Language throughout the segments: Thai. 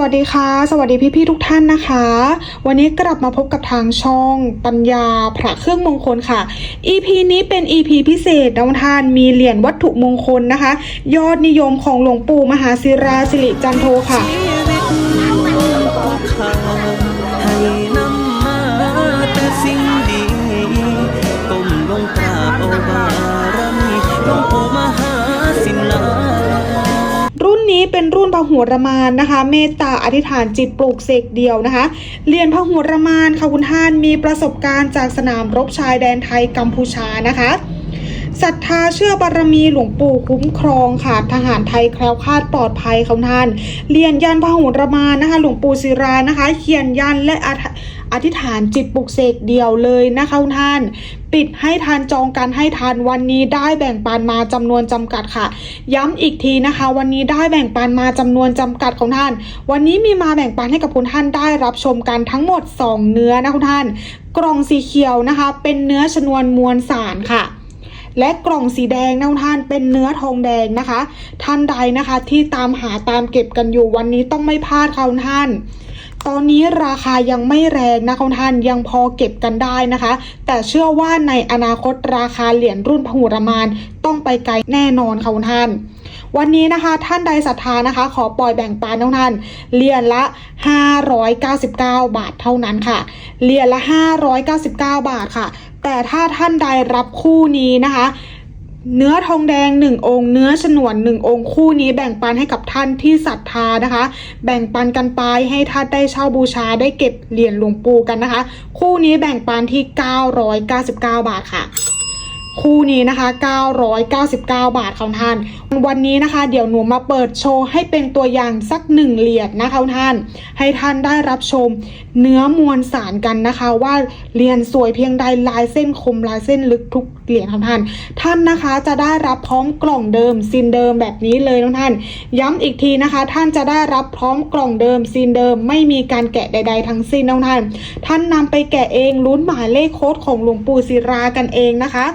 วัสดีค่ะ สวัสดีพี่ๆทุกท่านนะคะ วันนี้กลับมาพบกับทางช่องปัญญาพระเครื่องมงคลค่ะ EP นี้เป็น EP พิเศษน้องทานมีเหรียญวัตถุมงคลนะคะ ยอดนิยมของหลวงปู่มหาศิราสิริจันโทค่ะต้มาแต่สิ่งดีก้มลงกราบเอาบารมีหลวงปู่ รุ่นนี้เป็นรุ่นพหัวรมานนะคะเมตตาอธิษฐานจิตปลูกเสกเดียวนะคะเรียนพหัวรมานค่ะคุณท่านมีประสบการณ์จากสนามรบชายแดนไทยกัมพูชานะคะ ศรัทธาเชื่อบารมีหลวงปู่คุ้มครองค่ะ ทหารไทยแคล้วคลาดปลอดภัยค่ะท่าน เรียนยันพะหุรมานะคะ หลวงปู่ศิรานะคะ เขียนยันและอธิษฐานจิตปลุกเสกเดียวเลยนะคะท่านปิดให้ทานจองการให้ทานวันนี้ได้แบ่งปันมาจำนวนจำกัดค่ะ ย้ำอีกทีนะคะ วันนี้ได้แบ่งปันมาจำนวนจำกัดของท่าน วันนี้มีมาแบ่งปันให้กับคุณท่านได้รับชมกันทั้งหมด 2 เนื้อนะคุณท่าน กล่องสีเขียวนะคะ เป็นเนื้อชนวนมวลสารค่ะ และกล่องสีแดงนะท่านเป็นเนื้อทองแดงนะคะ ท่านใดนะคะที่ตามหาตามเก็บกันอยู่วันนี้ต้องไม่พลาดค่ะท่านตอนนี้ราคายังไม่แรงนะคุณท่านยังพอเก็บกันได้นะคะ แต่เชื่อว่าในอนาคตราคาเหรียญรุ่นพหุรมานต้องไปไกลแน่นอนค่ะคุณท่าน วันนี้นะคะท่านใดศรัทธานะคะ ขอปล่อยแบ่งปันทุกท่านเหรียญละ 599 บาทเท่านั้นค่ะเหรียญละ 599 บาทค่ะ แต่ถ้าท่านใดรับคู่นี้นะคะ เนื้อทองแดง 1 องค์ เนื้อฉนวน 1 องค์คู่นี้แบ่งปันให้กับท่านที่ศรัทธานะคะ แบ่งปันกันไปให้ท่านได้เช่าบูชาได้เก็บเหรียญหลวงปู่กันนะคะ คู่นี้แบ่งปันที่ 999 บาทค่ะ คู่นี้นะคะ 999 บาทค่ะท่าน วันนี้นะคะ เดี๋ยวหนูมาเปิดโชว์ให้เป็นตัวอย่างสักหนึ่งเหรียญนะคะท่าน ให้ท่านได้รับชมเนื้อมวลสารกันนะคะ ว่าเหรียญสวยเพียงใดลายเส้นคมลายเส้นลึกทุกเหรียญของท่าน ท่านนะคะจะได้รับพร้อมกล่องเดิมซีนเดิมแบบนี้เลยท่าน ย้ำอีกทีนะคะ ท่านจะได้รับพร้อมกล่องเดิมซีนเดิม ไม่มีการแกะใด ๆ ทั้งสิ้นท่าน ท่านนำไปแกะเองลุ้นหมายเลขโค้ดของหลวงปู่ศิรากันเองนะคะ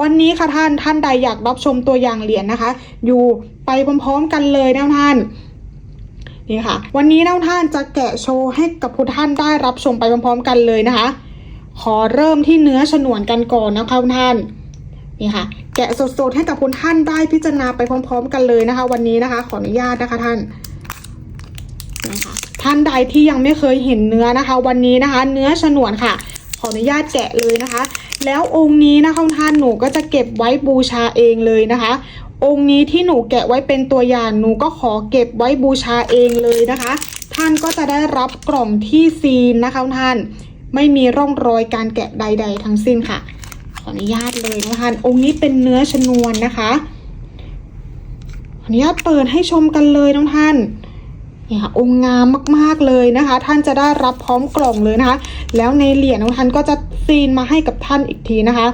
วันนี้ค่ะท่านท่านใดอยากรับชมตัวอย่างเหรียญนะคะ อยู่ไปพร้อมๆกันเลยนะท่านนี่ค่ะ วันนี้นะท่านจะแกะโชว์ให้กับผู้ท่านได้รับชมไปพร้อมๆกันเลยนะคะ ขอเริ่มที่เนื้อฉนวนกันก่อนนะคะท่านนี่ค่ะ แกะสดๆให้กับคุณท่านได้พิจารณาไปพร้อม ๆ กันเลยนะคะ วันนี้นะคะ ขออนุญาตนะคะท่านนะคะท่านใดที่ยังไม่เคยเห็นเนื้อนะคะ วันนี้นะคะ เนื้อฉนวนค่ะ ขออนุญาตแกะเลยนะคะ แล้วองค์นี้นะคะท่านหนูก็จะเก็บไว้บูชาเองเลยนะคะ องค์นี้ที่หนูแกะไว้เป็นตัวอย่างหนูก็ขอเก็บไว้บูชาเองเลยนะคะ ท่านก็จะได้รับกล่องที่ซีนนะคะท่าน ไม่มีร่องรอยการแกะใด ๆ ทั้งสิ้นค่ะ ขออนุญาตเลยนะคะท่านองค์นี้เป็นเนื้อชนวนนะคะขออนุญาตเปิดให้ชมกันเลยน้องท่าน นี่ค่ะองค์งามมากๆเลยนะคะ ท่านจะได้รับพร้อมกล่องเลยนะคะ แล้วในเหรียญน้องท่านก็จะซีนมาให้กับท่านอีกทีนะคะ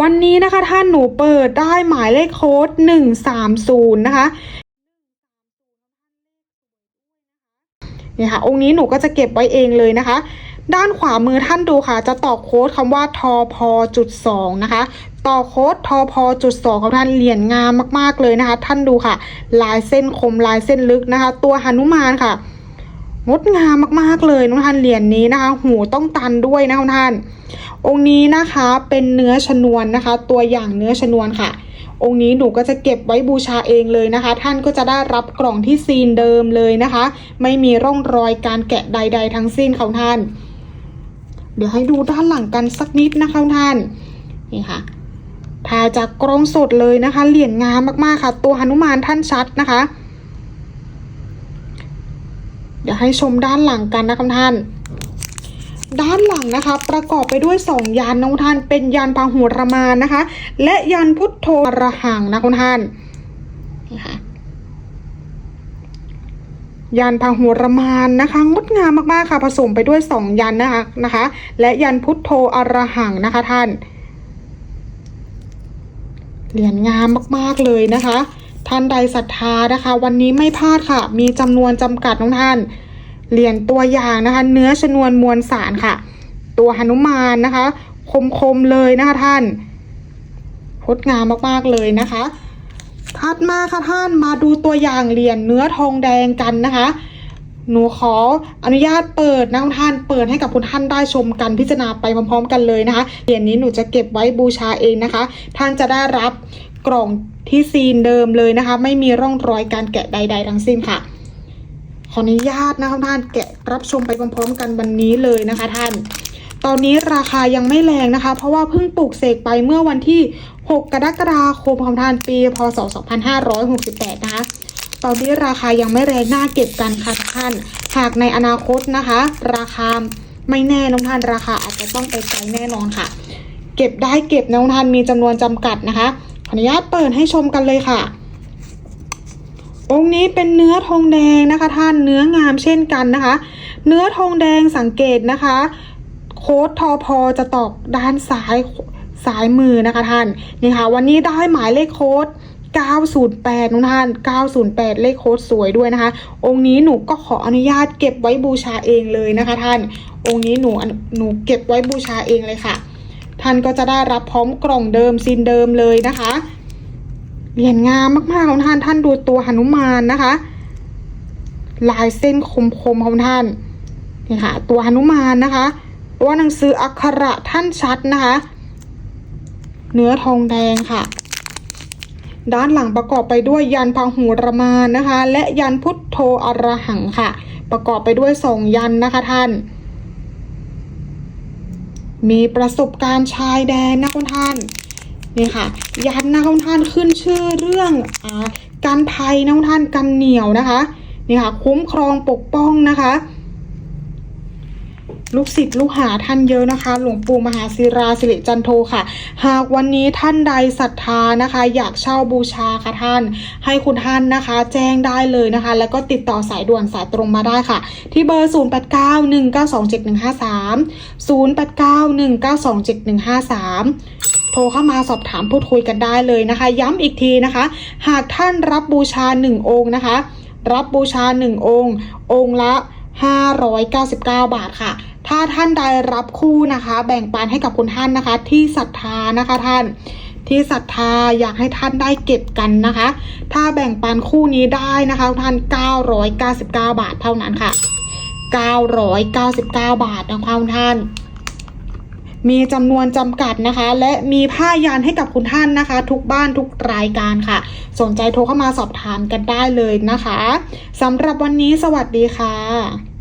วันนี้นะคะท่านหนูเปิดได้หมายเลขโค้ดหนึ่งสามศูนย์นะคะเนี่ยค่ะ องค์นี้หนูก็จะเก็บไว้เองเลยนะคะ ด้านขวามือท่านดูค่ะ จะต่อโค้ดคำว่าทอพอจุดสองนะคะ ต่อโค้ดทอพอจุดสองของท่านเหรียญงามมากๆเลยนะคะ ท่านดูค่ะ ลายเส้นคมลายเส้นลึกนะคะ ตัวหนุมานค่ะงดงามมากๆเลยน้องท่านเหรียญนี้นะคะ หูต้องตันด้วยนะคุณท่าน องค์นี้นะคะเป็นเนื้อชนวนนะคะ ตัวอย่างเนื้อชนวนค่ะ องค์นี้หนูก็จะเก็บไว้บูชาเองเลยนะคะ ท่านก็จะได้รับกล่องที่ซีนเดิมเลยนะคะ ไม่มีร่องรอยการแกะใด ๆ ทั้งสิ้นค่ะท่าน เดี๋ยวให้ดูด้านหลังกันสักนิดนะคะท่านนี่ค่ะ ถ่ายจากกล้องสดเลยนะคะ เหรียญงามมากๆค่ะ ตัวหนุมานท่านชัดนะคะ เดี๋ยวให้ชมด้านหลังกันนะคะท่าน ด้านหลังนะคะ ประกอบไปด้วยสองยานน้องท่าน เป็นยานพาหุรมานนะคะ และยานพุทโธอรหังนะคุณท่านนี่ค่ะยานพาหุรมานนะคะงดงามมากๆค่ะ ผสมไปด้วยสองยันนะคะนะคะ และยันพุทโธอรหังนะคะท่าน เหรียญงามมากๆเลยนะคะ ท่านใดศรัทธานะคะ วันนี้ไม่พลาดค่ะ มีจำนวนจำกัดน้องท่าน เหรียญตัวอย่างนะคะ เนื้อชนวนมวลสารค่ะ ตัวหนุมานนะคะ คมๆเลยนะคะท่านพดงามมากๆเลยนะคะถัดมาค่ะท่านมาดูตัวอย่างเหรียญเนื้อทองแดงกันนะคะ หนูขออนุญาตเปิดนะคุณท่านเปิดให้กับคุณท่านได้ชมกันพิจารณาไปพร้อมๆ กันเลยนะคะเหรียญนี้หนูจะเก็บไว้บูชาเองนะคะ ท่านจะได้รับกล่องที่ซีนเดิมเลยนะคะ ไม่มีร่องรอยการแกะใด ๆ ทั้งสิ้นค่ะ ขออนุญาตนะคะท่านแกะรับชมไปพร้อมๆ กันวันนี้เลยนะคะ ท่าน ตอนนี้ราคายังไม่แรงนะคะ เพราะว่าเพิ่งปลูกเสกไปเมื่อวันที่ 6 กรกฎาคมของท่านปี พศ 2568 นะคะ ตอนนี้ราคายังไม่แรงน่าเก็บกันค่ะทุกท่าน หากในอนาคตนะคะ ราคาไม่แน่น้องท่านราคาอาจจะต้องไปไกลแน่นอนค่ะ เก็บได้เก็บนะน้องท่านมีจำนวนจำกัดนะคะขออนุญาตเปิดให้ชมกันเลยค่ะ องค์นี้เป็นเนื้อทองแดงนะคะ ท่านเนื้องามเช่นกันนะคะ เนื้อทองแดงสังเกตนะคะ โค้ดทอพอจะตอกด้านซ้ายซ้ายมือนะคะท่านนี่ค่ะวันนี้ได้หมายเลขโค้ด 908นุท่าน 908 เลขโค้ดสวยด้วยนะคะ องค์นี้หนูก็ขออนุญาตเก็บไว้บูชาเองเลยนะคะท่าน องค์นี้หนูหนูเก็บไว้บูชาเองเลยค่ะ ท่านก็จะได้รับพร้อมกล่องเดิมซินเดิมเลยนะคะเหรียญงามมากๆของท่าน ท่านดูตัวหนุมานนะคะ ลายเส้นคมๆของท่านนี่ค่ะ ตัวหนุมานนะคะตัวหนังสืออักขระท่านชัดนะคะ เนื้อทองแดงค่ะ ด้านหลังประกอบไปด้วยยันพังหูรมานนะคะ และยันพุทโธอรหังค่ะ ประกอบไปด้วยสองยันนะคะท่าน มีประสบการณ์ชายแดนนะคุณท่านนี่ค่ะ ยันนะคุณท่านขึ้นชื่อเรื่องอการภัยนะคุณท่านกันเหนียวนะคะนี่ค่ะ คุ้มครองปกป้องนะคะ ลูกศิษย์ลูกหาท่านเยอะนะคะ หลวงปู่มหาศิราสิริจันโทค่ะ หากวันนี้ท่านใดศรัทธานะคะ อยากเช่าบูชาค่ะท่าน ให้คุณท่านนะคะ แจ้งได้เลยนะคะ แล้วก็ติดต่อสายด่วนสายตรงมาได้ค่ะ ที่เบอร์ 0891927153 0891927153โทรเข้ามาสอบถามพูดคุยกันได้เลยนะคะ ย้ำอีกทีนะคะ หากท่านรับบูชา 1 องค์นะคะ รับบูชา 1 องค์ องค์ละ 599 บาทค่ะ ถ้าท่านใดรับคู่นะคะ แบ่งปันให้กับคุณท่านนะคะ ที่ศรัทธานะคะท่านที่ศรัทธาอยากให้ท่านได้เก็บกันนะคะ ถ้าแบ่งปันคู่นี้ได้นะคะท่าน 999 บาทเท่านั้นค่ะ 999 บาทนะคะคุณท่าน มีจำนวนจำกัดนะคะ และมีผ้ายันให้กับคุณท่านนะคะ ทุกบ้านทุกรายการค่ะ สนใจโทรเข้ามาสอบถามกันได้เลยนะคะสำหรับวันนี้สวัสดีค่ะ